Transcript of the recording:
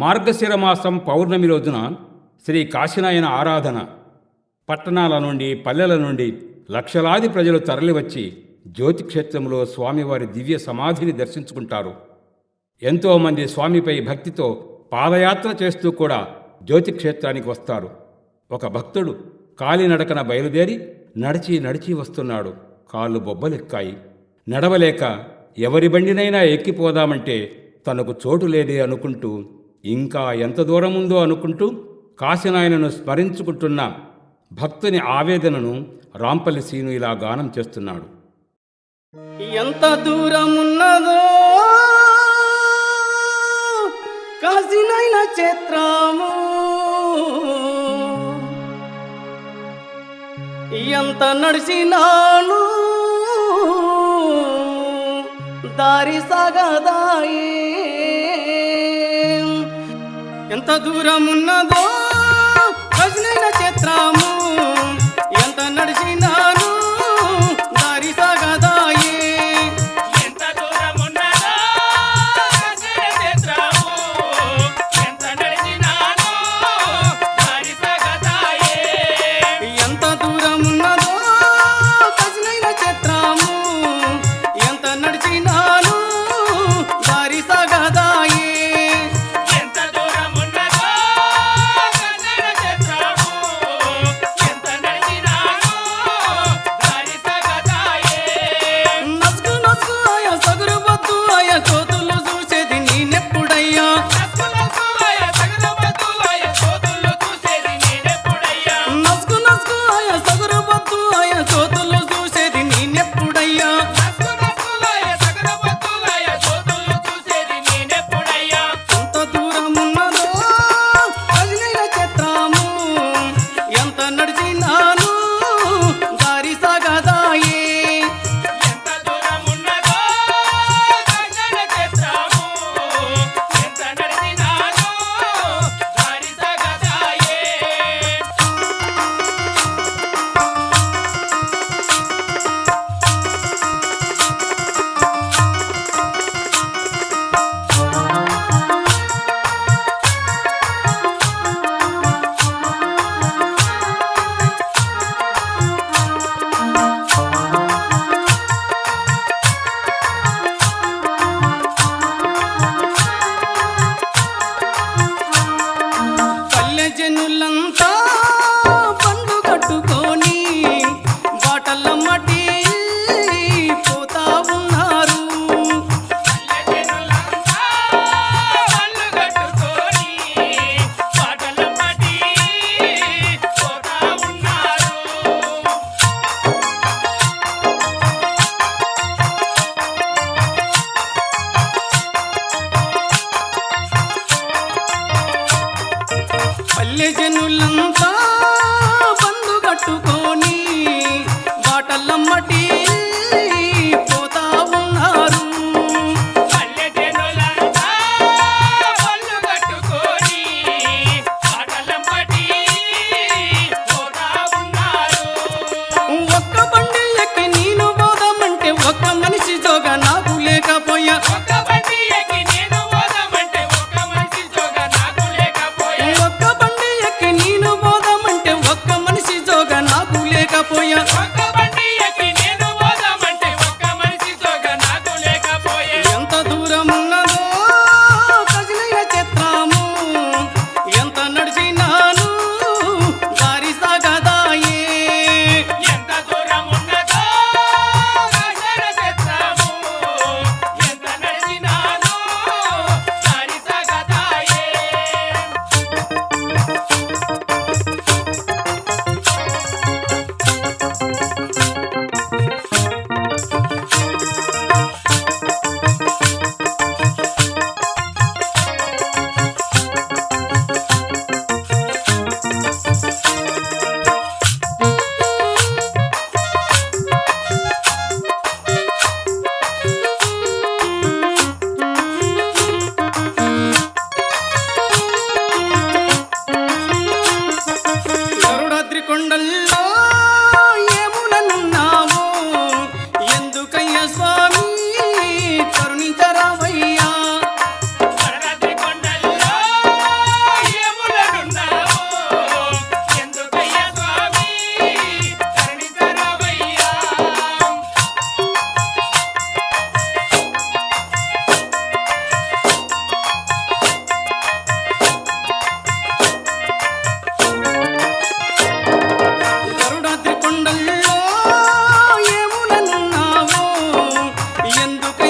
మార్గశిర మాసం పౌర్ణమి రోజున శ్రీ కాశీనాయన ఆరాధన పట్టణాల నుండి పల్లెల నుండి లక్షలాది ప్రజలు తరలివచ్చి జ్యోతిక్షేత్రంలో స్వామివారి దివ్య సమాధిని దర్శించుకుంటారు. ఎంతోమంది స్వామిపై భక్తితో పాదయాత్ర చేస్తూ కూడా జ్యోతిక్షేత్రానికి వస్తారు. ఒక భక్తుడు కాలినడకన బయలుదేరి నడిచి నడిచి వస్తున్నాడు. కాళ్ళు బొబ్బలెక్కాయి. నడవలేక ఎవరి బండినైనా ఎక్కిపోదామంటే తనకు చోటు లేదే అనుకుంటూ ఇంకా ఎంత దూరం ఉందో అనుకుంటూ కాశీనాయనను స్మరించుకుంటున్న భక్తుని ఆవేదనను రాంపల్లి సీను ఇలా గానం చేస్తున్నాడు. ఎంత దూరం ఉన్నదో కాసినైన చిత్రము ఎంత నడిచినాను దారి సాగదాయే. ఎంత దూరం ఉన్నదో